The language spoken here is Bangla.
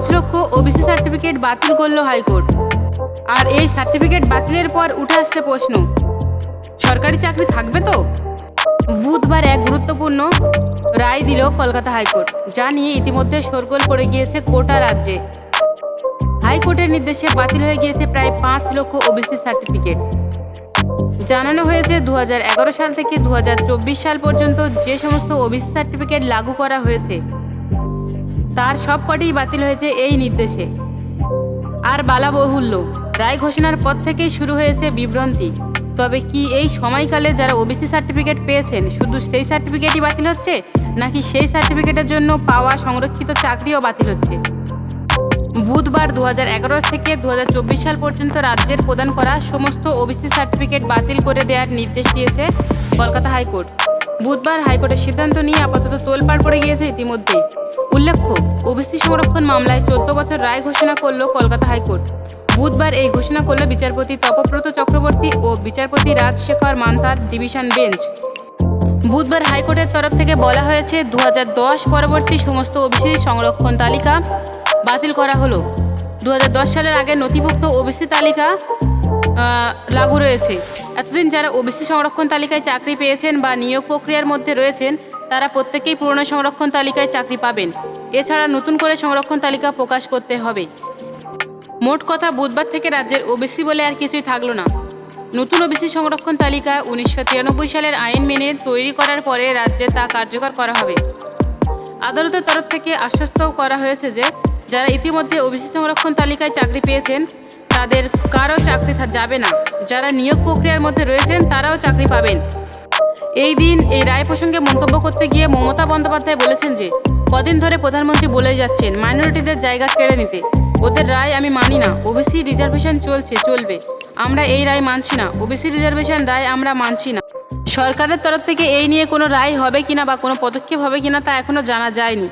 পাঁচ লক্ষ ওবিসি সার্টিফিকেট বাতিল করল হাইকোর্ট। আর এই সার্টিফিকেট বাতিলের পর উঠে আসছে প্রশ্ন, সরকারি চাকরি থাকবে তো? বুধবার এক গুরুত্বপূর্ণ রায় দিল কলকাতা হাইকোর্ট, যা নিয়ে ইতিমধ্যে শোরগোল পড়ে গিয়েছে গোটা রাজ্যে। হাইকোর্টের নির্দেশে বাতিল হয়ে গিয়েছে প্রায় পাঁচ লক্ষ ওবিসি সার্টিফিকেট। জানানো হয়েছে দু হাজার এগারো সাল থেকে দু হাজার চব্বিশ সাল পর্যন্ত যে সমস্ত ওবিসি সার্টিফিকেট লাগু করা হয়েছে তার সবকটিই বাতিল হয়েছে এই নির্দেশে। আর বালা বহুল্য, রায় ঘোষণার পর থেকেই শুরু হয়েছে বিভ্রান্তি। তবে কি এই সময়কালে যারা ওবিসি সার্টিফিকেট পেয়েছেন, শুধু সেই সার্টিফিকেটই বাতিল হচ্ছে, নাকি সেই সার্টিফিকেটের জন্য পাওয়া সংরক্ষিত চাকরিও বাতিল হচ্ছে? বুধবার দু হাজার এগারো থেকে দু হাজার চব্বিশ সাল পর্যন্ত রাজ্যের প্রদান করা সমস্ত ওবিসি সার্টিফিকেট বাতিল করে দেওয়ার নির্দেশ দিয়েছে কলকাতা হাইকোর্ট। বুধবার হাইকোর্টের সিদ্ধান্ত নিয়ে আপাতত তোলপাড় পড়ে গিয়েছে ইতিমধ্যে। উল্লেখ্য, ওবিসি সংরক্ষণ মামলায় চোদ্দ বছর রায় ঘোষণা করল কলকাতা হাইকোর্ট। বুধবার এই ঘোষণা করল বিচারপতি তপব্রত চক্রবর্তী ও বিচারপতি রাজশেখর মান্তার ডিভিশন বেঞ্চ। বুধবার হাইকোর্টের তরফ থেকে বলা হয়েছে দু হাজার দশ পরবর্তী সমস্ত ওবিসি সংরক্ষণ তালিকা বাতিল করা হলো। দু হাজার দশ সালের আগে নথিভুক্ত ওবিসি তালিকা লাগু রয়েছে। এতদিন যারা ওবিসি সংরক্ষণ তালিকায় চাকরি পেয়েছেন বা নিয়োগ প্রক্রিয়ার মধ্যে রয়েছেন, তারা প্রত্যেকেই পুরনো সংরক্ষণ তালিকায় চাকরি পাবেন। এছাড়া নতুন করে সংরক্ষণ তালিকা প্রকাশ করতে হবে। মোট কথা, বুধবার থেকে রাজ্যের ওবিসি বলে আর কিছুই থাকল না। নতুন ওবিসি সংরক্ষণ তালিকা উনিশশো তিরানব্বই সালের আইন মেনে তৈরি করার পরে রাজ্যে তা কার্যকর করা হবে। আদালতের তরফ থেকে আশ্বস্ত করা হয়েছে যে, যারা ইতিমধ্যে ওবিসি সংরক্ষণ তালিকায় চাকরি পেয়েছেন তাদের কারও চাকরি যাবে না। যারা নিয়োগ প্রক্রিয়ার মধ্যে রয়েছেন, তারাও চাকরি পাবেন। এই দিন এই রায় প্রসঙ্গে মন্তব্য করতে গিয়ে মমতা বন্দ্যোপাধ্যায় বলেছেন যে, কদিন ধরে প্রধানমন্ত্রী বলে যাচ্ছেন মাইনরিটিদের জায়গা কেড়ে নিতে। ওদের রায় আমি মানি না। ওবিসি রিজার্ভেশন চলছে, চলবে। আমরা এই রায় মানছি না। ওবিসি রিজার্ভেশন রায় আমরা মানছি না। সরকারের তরফ থেকে এই নিয়ে কোনো রায় হবে কিনা বা কোনো পদক্ষেপ হবে কিনা তা এখনও জানা যায়নি।